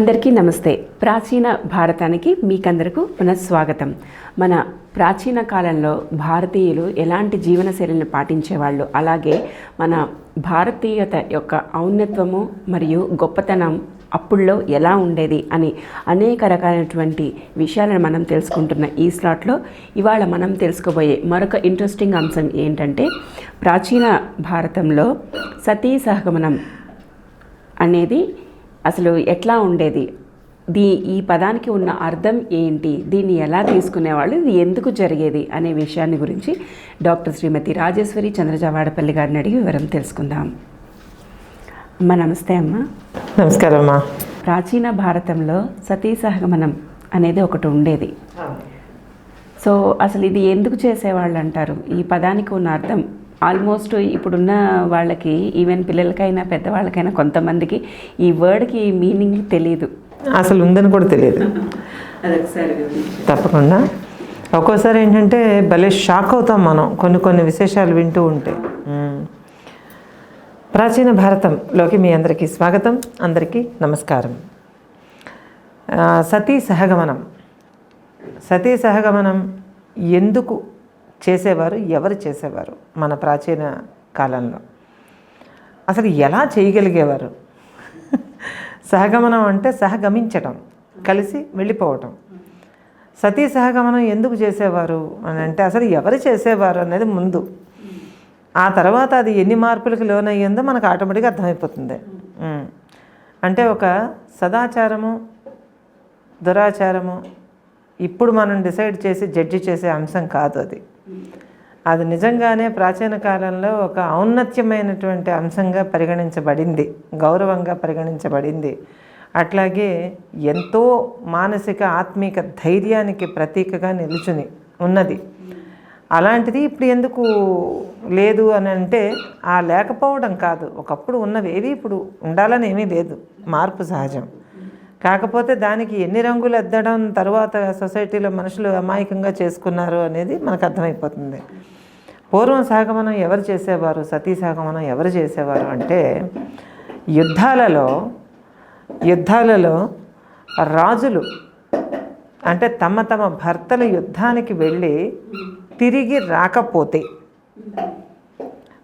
అందరికీ నమస్తే. ప్రాచీన భారతానికి మీకందరకు పునఃస్వాగతం. మన ప్రాచీన కాలంలో భారతీయులు ఎలాంటి జీవనశైలిని పాటించేవాళ్ళు? అలాగే మన భారతీయత యొక్క ఔన్నత్వము మరియు గొప్పతనం అప్పుల్లో ఎలా ఉండేది అని అనేక రకాలైనటువంటి విషయాలను మనం తెలుసుకుంటున్న ఈ స్లాట్లో ఇవాళ మనం తెలుసుకోబోయే మరొక ఇంట్రెస్టింగ్ అంశం ఏంటంటే ప్రాచీన భారతంలో సతీ సహగమనం అనేది అసలు ఎట్లా ఉండేది? దీ ఈ పదానికి ఉన్న అర్థం ఏంటి? దీన్ని ఎలా తీసుకునేవాళ్ళు? ఇది ఎందుకు జరిగేది? అనే విషయాన్ని గురించి డాక్టర్ శ్రీమతి రాజేశ్వరి చంద్రజావాడపల్లి గారిని అడిగి వివరం తెలుసుకుందాం. అమ్మ నమస్తే అమ్మ. నమస్కారం అమ్మా ప్రాచీన భారతంలో సతీ సహగమనం అనేది ఒకటి ఉండేది. సో అసలు ఇది ఎందుకు చేసేవాళ్ళు అంటారు? ఈ పదానికి ఉన్న అర్థం ఆల్మోస్ట్ ఇప్పుడున్న వాళ్ళకి ఈవెన్ పిల్లలకైనా పెద్దవాళ్ళకైనా కొంతమందికి ఈ వర్డ్కి మీనింగ్ తెలియదు అసలు ఉందని కూడా తెలియదు తప్పకుండా. ఒక్కోసారి ఏంటంటే భలే షాక్ అవుతాం మనం కొన్ని కొన్ని విశేషాలు వింటూ ఉంటే. ప్రాచీన భారతంలోకి మీ అందరికీ స్వాగతం. అందరికీ నమస్కారం. సతీ సహగమనం. సతీ సహగమనం ఎందుకు చేసేవారు ఎవరు చేసేవారు మన ప్రాచీన కాలంలో? అసలు ఎలా చేయగలిగేవారు? సహగమనం అంటే సహగమించటం కలిసి వెళ్ళిపోవటం. సతీ సహగమనం ఎందుకు చేసేవారు అని అంటే అసలు ఎవరు చేసేవారు అనేది ముందు. ఆ తర్వాత అది ఎన్ని మార్పులకు లోనయ్యిందో మనకు ఆటోమేటిక్గా అర్థమైపోతుంది. అంటే ఒక సదాచారము దురాచారము ఇప్పుడు మనం డిసైడ్ చేసి జడ్జి చేసే అంశం కాదు అది. అది నిజంగానే ప్రాచీన కాలంలో ఒక ఔన్నత్యమైనటువంటి అంశంగా పరిగణించబడింది గౌరవంగా పరిగణించబడింది. అట్లాగే ఎంతో మానసిక ఆత్మీక ధైర్యానికి ప్రతీకగా నిలుచుని ఉన్నది. అలాంటిది ఇప్పుడు ఎందుకు లేదు అని అంటే ఆ లేకపోవడం కాదు. ఒకప్పుడు ఉన్నవి ఏవి ఇప్పుడు ఉండాలని ఏమీ లేదు. మార్పు సహజం. కాకపోతే దానికి ఎన్ని రంగులు ఎద్దడం తర్వాత సొసైటీలో మనుషులు అమాయకంగా చేసుకున్నారు అనేది మనకు అర్థమైపోతుంది. పూర్వం సాగమనం ఎవరు చేసేవారు? సతీ సాగమనం ఎవరు చేసేవారు అంటే యుద్ధాలలో యుద్ధాలలో రాజులు అంటే తమ తమ భర్తలు యుద్ధానికి వెళ్ళి తిరిగి రాకపోతే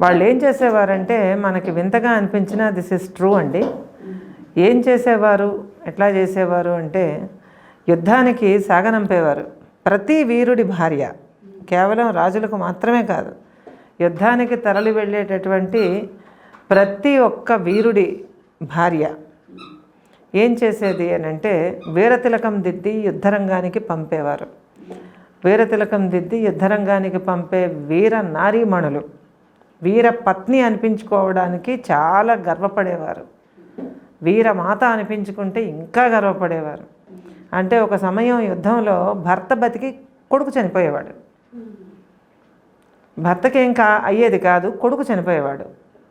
వాళ్ళు ఏం చేసేవారంటే మనకి వింతగా అనిపించిన దిస్ ఇస్ ట్రూ అండి. ఏం చేసేవారు? ఎట్లా చేసేవారు అంటే యుద్ధానికి సాగనంపేవారు. ప్రతి వీరుడి భార్య కేవలం రాజులకు మాత్రమే కాదు యుద్ధానికి తరలి వెళ్ళేటటువంటి ప్రతి ఒక్క వీరుడి భార్య ఏం చేసేది అని అంటే వీరతిలకం దిద్ది యుద్ధరంగానికి పంపేవారు. వీరతిలకం దిద్ది యుద్ధరంగానికి పంపే వీర నారీమణులు వీర పత్ని అనిపించుకోవడానికి చాలా గర్వపడేవారు. వీరమాత అనిపించుకుంటే ఇంకా గర్వపడేవారు. అంటే ఒక సమయం యుద్ధంలో భర్త బతికి కొడుకు చనిపోయేవాడు. భర్తకి ఏం కా అయ్యేది కాదు కొడుకు చనిపోయేవాడు.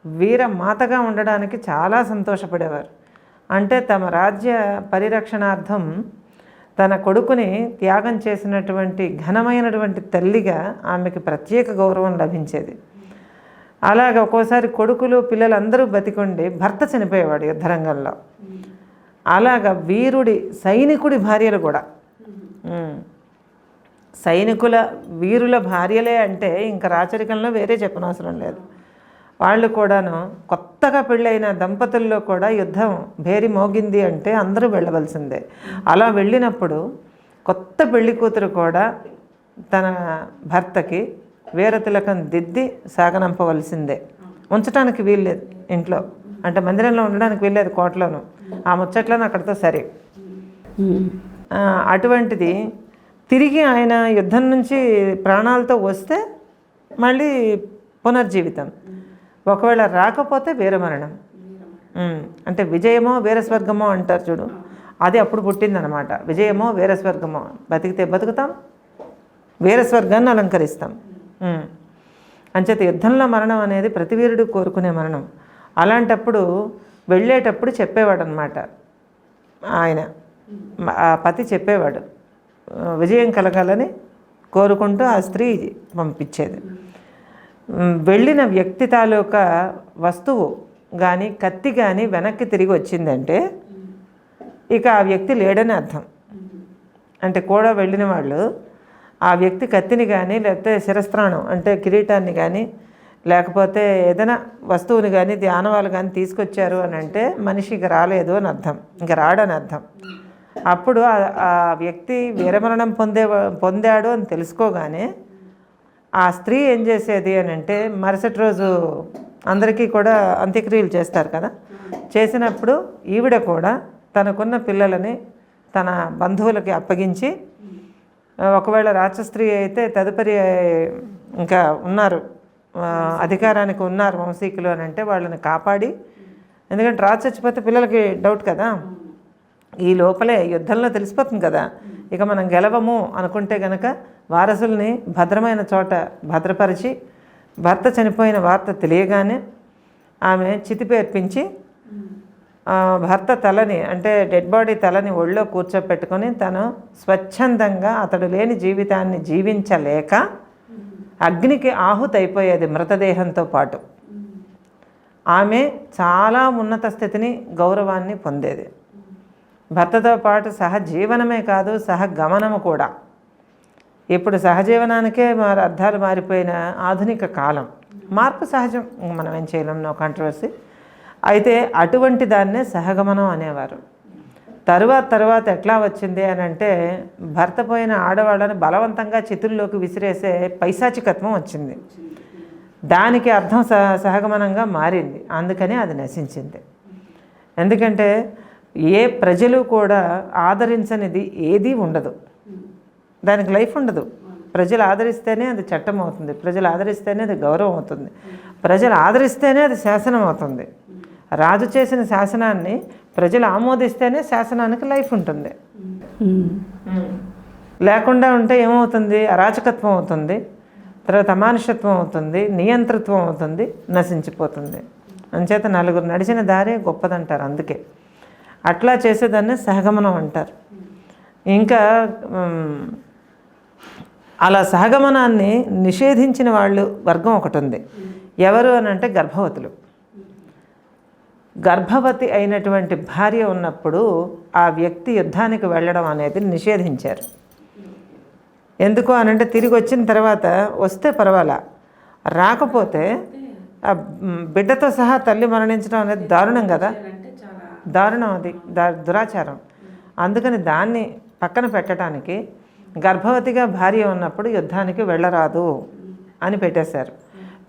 వీర మాతగా ఉండడానికి చాలా సంతోషపడేవారు. అంటే తమ రాజ్య పరిరక్షణార్థం తన కొడుకుని త్యాగం చేసినటువంటి ఘనమైనటువంటి తల్లిగా ఆమెకి ప్రత్యేక గౌరవం లభించేది. అలాగ ఒక్కోసారి కొడుకులు పిల్లలందరూ బతికుండి భర్త చనిపోయేవాడు యుద్ధరంగంలో అలాగ వీరుడి సైనికుడి భార్యలు కూడా. సైనికుల వీరుల భార్యలే అంటే ఇంకా రాచరికంలో వేరే చెప్పనవసరం లేదు. వాళ్ళు కూడాను కొత్తగా పెళ్ళైన దంపతుల్లో కూడా యుద్ధం భేరి మోగింది అంటే అందరూ వెళ్ళవలసిందే. అలా వెళ్ళినప్పుడు కొత్త పెళ్ళి కూతురు కూడా తన భర్తకి వీరతిలకం దిద్ది సాగనంపవలసిందే. ఉంచడానికి వీల్లేదు ఇంట్లో. అంటే మందిరంలో ఉండడానికి వీల్లేదు కోటలోను. ఆ ముచ్చట్లను అక్కడితో సరే. అటువంటిది తిరిగి ఆయన యుద్ధం నుంచి ప్రాణాలతో వస్తే మళ్ళీ పునర్జీవితం. ఒకవేళ రాకపోతే వీరమరణం అంటే విజయమో వీరస్వర్గమో అంటారు చూడు. అది అప్పుడు పుట్టిందనమాట. విజయమో వీరస్వర్గమో బతికితే బతుకుతాం వీరస్వర్గాన్ని అలంకరిస్తాం. అంచేత యుద్ధంలో మరణం అనేది ప్రతి వీరుడు కోరుకునే మరణం. అలాంటప్పుడు వెళ్ళేటప్పుడు చెప్పేవాడు అనమాట ఆయన. ఆ పతి చెప్పేవాడు. విజయం కలగాలని కోరుకుంటూ ఆ స్త్రీ పంపించేది. వెళ్ళిన వ్యక్తి తాలూకా వస్తువు కానీ కత్తి కానీ వెనక్కి తిరిగి వచ్చిందంటే ఇక ఆ వ్యక్తి లేడని అర్థం. అంటే కూడా వెళ్ళిన వాళ్ళు ఆ వ్యక్తి కత్తిని కానీ లేకపోతే శిరస్త్రాణం అంటే కిరీటాన్ని కానీ లేకపోతే ఏదైనా వస్తువుని కానీ ధ్యానవాలు కానీ తీసుకొచ్చారు అని అంటే మనిషి ఇక రాలేదు అని అర్థం. ఇంక రాడని అర్థం. అప్పుడు ఆ- వ్యక్తి వీరమరణం పొందే పొందాడు అని తెలుసుకోగానే ఆ స్త్రీ ఏం చేసేది అని అంటే మరుసటి రోజు అందరికీ కూడా అంత్యక్రియలు చేస్తారు కదా. చేసినప్పుడు ఈవిడ కూడా తనకున్న పిల్లలని తన బంధువులకి అప్పగించి ఒకవేళ రాచస్త్రీ అయితే తదుపరి ఇంకా ఉన్నారు. అధికారానికి ఉన్నారు వంశీకులు అని అంటే వాళ్ళని కాపాడి ఎందుకంటే రాజు చచ్చిపోతే పిల్లలకి డౌట్ కదా. ఈ లోపలే యుద్ధంలో తెలిసిపోతుంది కదా. ఇక మనం గెలవము అనుకుంటే గనక వారసుల్ని భద్రమైన చోట భద్రపరిచి భర్త చనిపోయిన వార్త తెలియగానే ఆమె చితిపేర్పించి భర్త తలని అంటే డెడ్ బాడీ తలని ఒళ్ళో కూర్చోపెట్టుకొని తను స్వచ్ఛందంగా అతడు లేని జీవితాన్ని జీవించలేక అగ్నికి ఆహుతైపోయేది మృతదేహంతో పాటు. ఆమె చాలా ఉన్నత స్థితిని గౌరవాన్ని పొందేది. భర్తతో పాటు సహజీవనమే కాదు సహగమనము కూడా. ఇప్పుడు సహజీవనానికే మరి అర్థాలు మారిపోయిన ఆధునిక కాలం. మార్పు సహజం. మనం ఏం చేయలేం? నో కాంట్రవర్సీ అయితే అటువంటి దాన్నే సహగమనం అనేవారు. తరువాత తర్వాత ఎట్లా వచ్చింది అని అంటే భర్త పోయిన ఆడవాళ్ళని బలవంతంగా చితుల్లోకి విసిరేసే పైశాచికత్వం వచ్చింది. దానికి అర్థం సహ సహగమనంగా మారింది. అందుకని అది నశించింది. ఎందుకంటే ఏ ప్రజలు కూడా ఆదరించనిది ఏదీ ఉండదు. దానికి లైఫ్ ఉండదు. ప్రజలు ఆదరిస్తేనే అది చట్టం అవుతుంది. ప్రజలు ఆదరిస్తేనే అది గౌరవం అవుతుంది. ప్రజలు ఆదరిస్తేనే అది శాసనం అవుతుంది. రాజు చేసిన శాసనాన్ని ప్రజలు ఆమోదిస్తేనే శాసనానికి లైఫ్ ఉంటుంది. లేకుండా ఉంటే ఏమవుతుంది? అరాచకత్వం అవుతుంది. తర్వాత అమానుషత్వం అవుతుంది. నియంతృత్వం అవుతుంది. నశించిపోతుంది. అంచేత నలుగురు నడిచిన దారే గొప్పదంటారు అందుకే. అట్లా చేసేదాన్ని సహగమనం అంటారు. ఇంకా అలా సహగమనాన్ని నిషేధించిన వాళ్ళు వర్గం ఒకటి ఉంది. ఎవరు అని అంటే గర్భవతులు. గర్భవతి అయినటువంటి భార్య ఉన్నప్పుడు ఆ వ్యక్తి యుద్ధానికి వెళ్ళడం అనేది నిషేధించారు. ఎందుకు అనంటే తిరిగి వచ్చిన తర్వాత వస్తే పర్వాలా? రాకపోతే ఆ బిడ్డతో సహా తల్లి మరణించడం అనేది దారుణం కదా? దారుణం అది దురాచారం. అందుకని దాన్ని పక్కన పెట్టడానికి గర్భవతిగా భార్య ఉన్నప్పుడు యుద్ధానికి వెళ్ళరాదు అని పెట్టేశారు.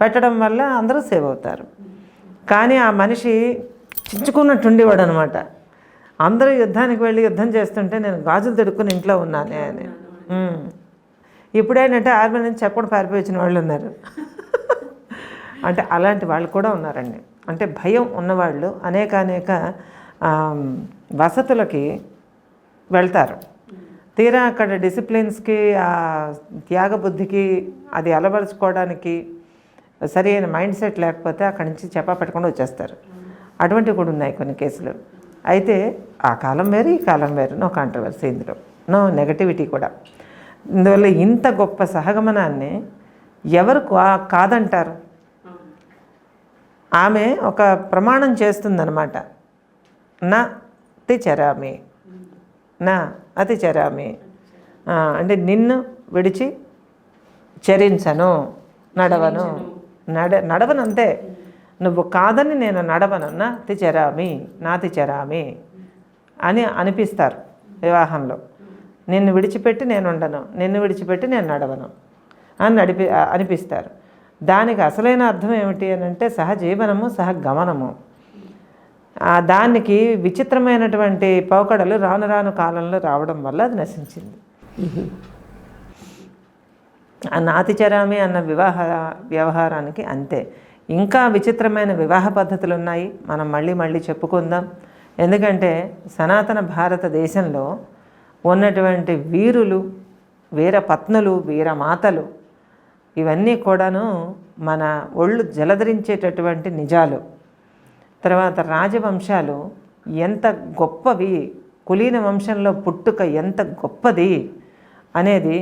పెట్టడం వల్ల అందరూ సేవ్ అవుతారు. కానీ ఆ మనిషి చించుకున్నట్టుండేవాడు అనమాట అందరూ యుద్ధానికి వెళ్ళి యుద్ధం చేస్తుంటే నేను గాజులు తొడుక్కుని ఇంట్లో ఉన్నానే అని. ఇప్పుడేంటంటే ఆర్మీ నుంచి చెప్పకుండా పారిపోయించిన వాళ్ళు ఉన్నారు. అంటే అలాంటి వాళ్ళు కూడా ఉన్నారండి. అంటే భయం ఉన్నవాళ్ళు అనేక అనేక వసతులకి వెళ్తారు. తీరా అక్కడ డిసిప్లిన్స్కి ఆ త్యాగబుద్ధికి అది అలవరుచుకోవడానికి సరి అయిన మైండ్ సెట్ లేకపోతే అక్కడి నుంచి చెప్పా పెట్టకుండా వచ్చేస్తారు. అటువంటివి కూడా ఉన్నాయి కొన్ని కేసులు. అయితే ఆ కాలం వేరు ఈ కాలం వేరు. నో కాంట్రవర్సీ ఇందులో. నో నెగటివిటీ కూడా. ఇందువల్ల ఇంత గొప్ప సహగమనాన్ని ఎవరు కాదంటారు? ఆమె ఒక ప్రమాణం చేస్తుందన్నమాట. నా అతి చరామి. నా అతి చరామి. అంటే నిన్ను విడిచి చరించను నడవను. నడ నడవనంతే. నువ్వు కాదని నేను నడవను నా చెరామి నాతి చరామి అని అనిపిస్తారు వివాహంలో. నిన్ను విడిచిపెట్టి నేను ఉండను నిన్ను విడిచిపెట్టి నేను నడవను అని నడిపి అనిపిస్తారు. దానికి అసలైన అర్థం ఏమిటి అని అంటే సహజీవనము సహగమనము. గమనము దానికి విచిత్రమైనటువంటి పోకడలు రాను రాను కాలంలో రావడం వల్ల అది నశించింది. ఆ నాతిచరామి అన్న వివాహ వ్యవహారానికి అంతే. ఇంకా విచిత్రమైన వివాహ పద్ధతులు ఉన్నాయి మనం మళ్ళీ మళ్ళీ చెప్పుకుందాం. ఎందుకంటే సనాతన భారతదేశంలో ఉన్నటువంటి వీరులు వీర పత్నులు వీరమాతలు ఇవన్నీ కూడాను మన ఒళ్ళు జలధరించేటటువంటి నిజాలు. తర్వాత రాజవంశాలు ఎంత గొప్పవి కులీన వంశంలో పుట్టుక ఎంత గొప్పది అనేది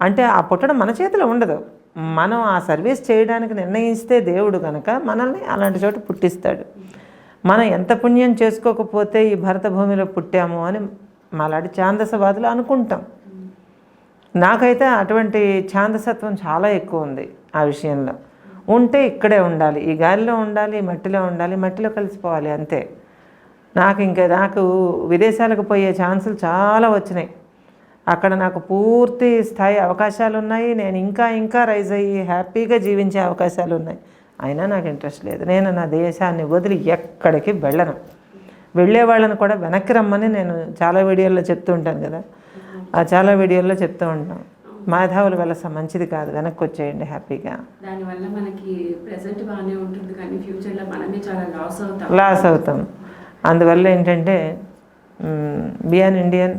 అంటే ఆ పుట్టడం మన చేతిలో ఉండదు. మనం ఆ సర్వీస్ చేయడానికి నిర్ణయిస్తే దేవుడు కనుక మనల్ని అలాంటి చోట పుట్టిస్తాడు. మనం ఎంత పుణ్యం చేసుకోకపోతే ఈ భరత భూమిలో పుట్టాము అని మాలాంటి ఛాందసవాదులు అనుకుంటాం. నాకైతే అటువంటి ఛాందసత్వం చాలా ఎక్కువ ఉంది ఆ విషయంలో. ఉంటే ఇక్కడే ఉండాలి ఈ గాలిలో ఉండాలి మట్టిలో ఉండాలి మట్టిలో కలిసిపోవాలి అంతే. నాకు ఇంకా నాకు విదేశాలకు పోయే ఛాన్సులు చాలా వచ్చినాయి. అక్కడ నాకు పూర్తి స్థాయి అవకాశాలు ఉన్నాయి నేను ఇంకా ఇంకా రైజ్ అయ్యి హ్యాపీగా జీవించే అవకాశాలు ఉన్నాయి అయినా నాకు ఇంట్రెస్ట్ లేదు. నేను నా దేశాన్ని వదిలి ఎక్కడికి వెళ్ళను. వెళ్ళే వాళ్ళని కూడా వెనక్కి రమ్మని నేను చాలా వీడియోల్లో చెప్తూ ఉంటాను కదా. ఆ చాలా వీడియోల్లో చెప్తూ ఉంటాం మాధవులు వలస మంచిది కాదు. వెనక్కి వచ్చేయండి హ్యాపీగా. దానివల్ల మనకి ప్రెసెంట్ బాగానే ఉంటుంది కానీ ఫ్యూచర్లో మనమే చాలా లాస్ అవుతాం. లాస్ అవుతాం. అందువల్ల ఏంటంటే బియాన్ ఇండియన్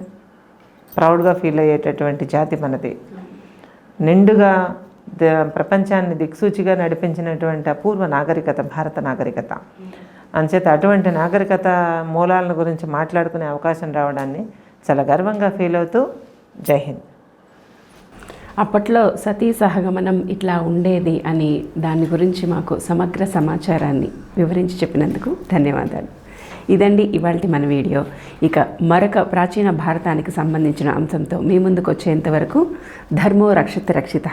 ప్రౌడ్గా ఫీల్ అయ్యేటటువంటి జాతి మనది. నిండుగా ప్రపంచాన్ని దిక్సూచిగా నడిపించినటువంటి అపూర్వ నాగరికత భారత నాగరికత. అంచేత అటువంటి నాగరికత మూలాలను గురించి మాట్లాడుకునే అవకాశం రావడాన్ని చాలా గర్వంగా ఫీల్ అవుతూ జై హింద్. అప్పట్లో సతీ సహగమనం ఇట్లా ఉండేది అని దాని గురించి మాకు సమగ్ర సమాచారాన్ని వివరించి చెప్పినందుకు ధన్యవాదాలు. ఇదండి ఇవాళ మన వీడియో. ఇక మరొక ప్రాచీన భారతానికి సంబంధించిన అంశంతో మీ ముందుకు వచ్చేంత వరకు ధర్మో రక్షిత రక్షిత.